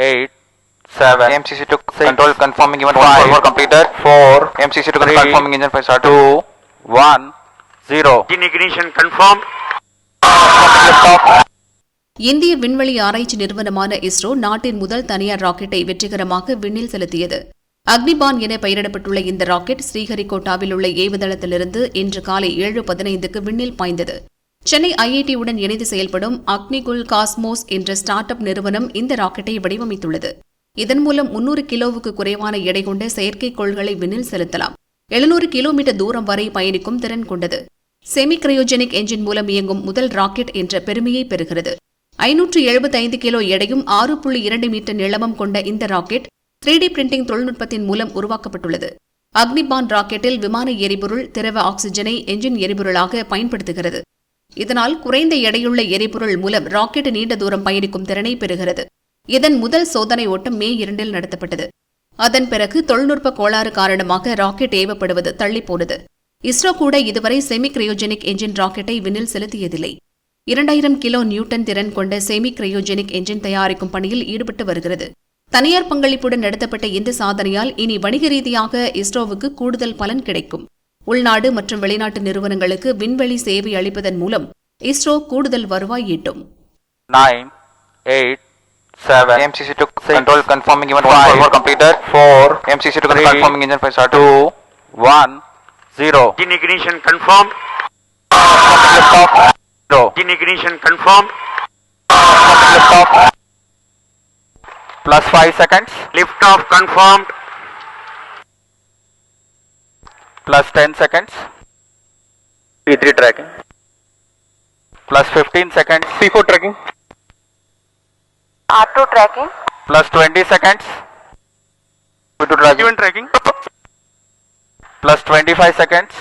7, MCC to six, control confirming even 5, 4 completed, 4, MCC to three, confirming engine 5 started, 2, 1, 0. Engine ignition confirmed. இந்திய விண்வெளி ஆராய்ச்சி நிறுவனமான இஸ்ரோ நாட்டின் முதல் தனியார் ராக்கெட்டை வெற்றிகரமாக விண்ணில் செலுத்தியது. அக்னிபான் என பெயரிடப்பட்டுள்ள இந்த ராக்கெட் ஸ்ரீஹரிகோட்டாவில் உள்ள ஏவுதளத்திலிருந்து இன்று காலை ஏழு பதினைந்துக்கு விண்ணில் பாய்ந்தது. சென்னை ஐஐடியுடன் இணைந்து செயல்படும் அக்னிகுல் காஸ்மோஸ் என்ற ஸ்டார்ட் அப் நிறுவனம் இந்த ராக்கெட்டை வடிவமைத்துள்ளது. இதன் மூலம் முன்னூறு கிலோவுக்கு குறைவான எடை கொண்ட செயற்கைக்கோள்களை விண்ணில் செலுத்தலாம். எழுநூறு கிலோமீட்டர் தூரம் வரை பயணிக்கும் திறன் கொண்டது. செமி கிரையோஜெனிக் என்ஜின் மூலம் இயங்கும் முதல் ராக்கெட் என்ற பெருமையை பெறுகிறது. ஐநூற்று எழுபத்தைந்து கிலோ எடையும் ஆறு புள்ளி இரண்டு மீட்டர் நீளமும் கொண்ட இந்த ராக்கெட் த்ரீ டி பிரிண்டிங் தொழில்நுட்பத்தின் மூலம் உருவாக்கப்பட்டுள்ளது. அக்னிபான் ராக்கெட்டில் விமான எரிபொருள் திரவ ஆக்சிஜனை என்ஜின் எரிபொருளாக பயன்படுத்துகிறது. இதனால் குறைந்த எடையுள்ள எரிபொருள் மூலம் ராக்கெட் நீண்ட தூரம் பயணிக்கும் திறனை பெறுகிறது. இதன் முதல் சோதனை ஓட்டம் மே இரண்டில் நடத்தப்பட்டது. அதன் பிறகு தொழில்நுட்ப கோளாறு காரணமாக ராக்கெட் ஏவப்படுவது தள்ளிப்போனது. இஸ்ரோ கூட இதுவரை செமி கிரையோஜெனிக் என்ஜின் ராக்கெட்டை விண்ணில் செலுத்தியதில்லை. இரண்டாயிரம் கிலோ நியூட்டன் திறன் கொண்ட செமி கிரையோஜெனிக் என்ஜின் தயாரிக்கும் பணியில் ஈடுபட்டு வருகிறது. தனியார் பங்களிப்புடன் நடத்தப்பட்ட இந்த சாதனையால் இனி வணிக ரீதியாக இஸ்ரோவுக்கு கூடுதல் பலன் கிடைக்கும். உள்நாடு மற்றும் வெளிநாட்டு நிறுவனங்களுக்கு விண்வெளி சேவை அளிப்பதன் மூலம் இஸ்ரோ கூடுதல் வருவாய் ஈட்டும் Nine, eight, seven. MCC to control confirming event five. Four completed. Four. MCC to control confirming engine five start. Two, one, zero. Engine ignition confirmed. Liftoff. Zero. Engine ignition confirmed. Liftoff. Plus five seconds. Liftoff confirmed. Plus ten seconds. P3 tracking. Plus fifteen seconds. P4 tracking. R2 tracking, Plus twenty seconds. P2 tracking. tracking. Plus twenty-five seconds.